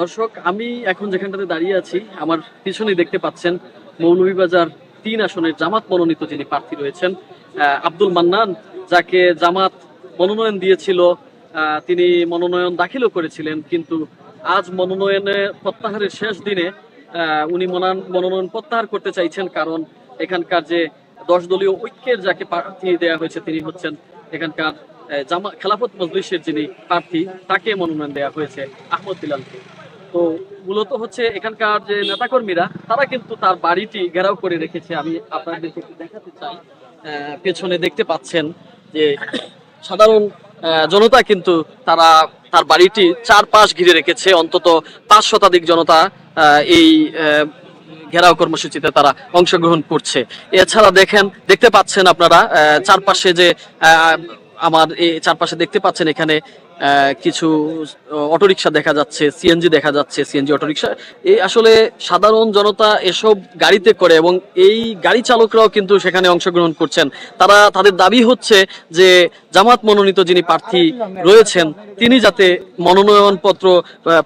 দর্শক, আমি এখন যেখানটাতে দাঁড়িয়ে আছি, আমার পিছনে দেখতে পাচ্ছেন মৌলভীবাজার তিন আসনের জামাত মনোনীত যিনি প্রার্থী রয়েছেন আব্দুল মান্নান, যাকে জামাত মনোনয়ন দিয়েছিল তিনি মনোনয়ন দাখিলও করেছিলেন, কিন্তু আজ মনোনয়নে প্রত্যাহারের শেষ দিনে উনি মনান- মনোনয়ন প্রত্যাহার করতে চাইছেন কারণ এখানকার যে দশ দলীয় ঐক্যের যাকে প্রার্থী দেওয়া হয়েছে, তিনি হচ্ছেন এখানকার জামা, খেলাফত মজলিসের যিনি প্রার্থী, তাকে মনোনয়ন দেওয়া হয়েছে, আহমদ বিলালকে। তো মূলত হচ্ছে এখানকার যে নেতাকর্মীরা, তারা কিন্তু তার বাড়িটি ঘেরাও করে রেখেছে। আমি আপনাদেরকে দেখাতে চাই। পেছনে দেখতে পাচ্ছেন যে সাধারণ জনতা কিন্তু তারা তার বাড়িটি চারপাশ ঘিরে রেখেছে। অন্তত পাঁচ শতাধিক জনতা এই ঘেরাও কর্মসূচিতে তারা অংশগ্রহণ করছে। এছাড়া দেখেন, দেখতে পাচ্ছেন আপনারা চারপাশে যে আমার এই চারপাশে দেখতে পাচ্ছেন এখানে কিছু অটোরিকশা দেখা যাচ্ছে সিএনজি দেখা যাচ্ছে সিএনজি অটোরিকশা। এই আসলে সাধারণ জনতা এসব গাড়িতে করে এবং এই গাড়ি চালকরাও কিন্তু সেখানে অংশগ্রহণ করছেন। তারা, তাদের দাবি হচ্ছে যে জামাত মনোনীত যিনি প্রার্থী রয়েছেন, তিনি যাতে মনোনয়নপত্র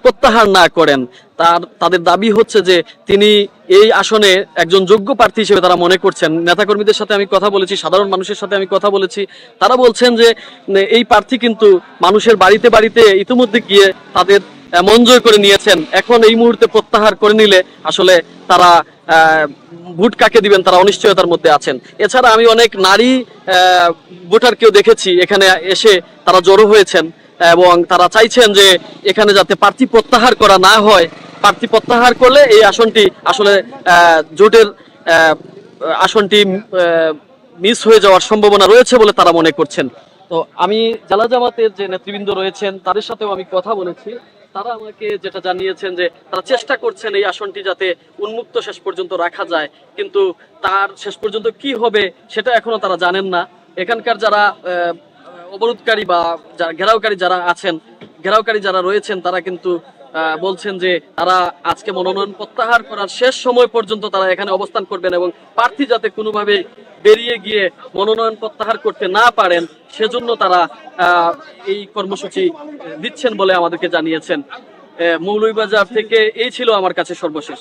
প্রত্যাহার না করেন। তার, তাদের দাবি হচ্ছে যে তিনি এই আসনে একজন যোগ্য প্রার্থী হিসেবে তারা মনে করছেন। নেতাকর্মীদের সাথে আমি কথা বলেছি, সাধারণ মানুষের সাথে আমি কথা বলেছি। তারা বলছেন যে এই প্রার্থী কিন্তু মানুষের বাড়িতে বাড়িতে ইতিমধ্যে গিয়ে তাদের মন জয় করে নিয়েছেন। এখন এই মুহূর্তে প্রত্যাহার করে নিলে আসলে তারা ভোট কাকে দিবেন তারা অনিশ্চয়তার মধ্যে আছেন। এছাড়া আমি অনেক নারী ভোটারকেও দেখেছি, এখানে এসে তারা জড়ো হয়েছেন। এবং তারা চাইছেন যে এখানে যাতে প্রার্থী প্রত্যাহার করা না হয়। প্রার্থী প্রত্যাহার করলে এই আসনটি আসলে জোটের আসনটি মিস হয়ে যাওয়ার সম্ভাবনা রয়েছে বলে তারা মনে করছেন। তো আমি জেলা জামাতের যে নেতৃবৃন্দ রয়েছেন, তাদের সাথেও আমি কথা বলেছি। তারা আমাকে যেটা জানিয়েছেন যে তারা চেষ্টা করছেন এই আসনটি যাতে উন্মুক্ত শেষ পর্যন্ত রাখা যায়। কিন্তু তার শেষ পর্যন্ত কি হবে, সেটা এখনও তারা জানেন না। এখানকার যারা অবরোধকারী বা যারা ঘেরাওকারী যারা আছেন, ঘেরাওকারী যারা রয়েছেন, তারা কিন্তু বলছেন যে তারা আজকে মনোনয়ন প্রত্যাহার করার শেষ সময় পর্যন্ত তারা এখানে অবস্থান করবেন এবং প্রার্থী যাতে কোনোভাবে বেরিয়ে গিয়ে মনোনয়ন প্রত্যাহার করতে না পারেন, সেজন্য তারা এই কর্মসূচি দিচ্ছেন বলে আমাদেরকে জানিয়েছেন। মৌলভীবাজার থেকে এই ছিল আমার কাছে সর্বশেষ।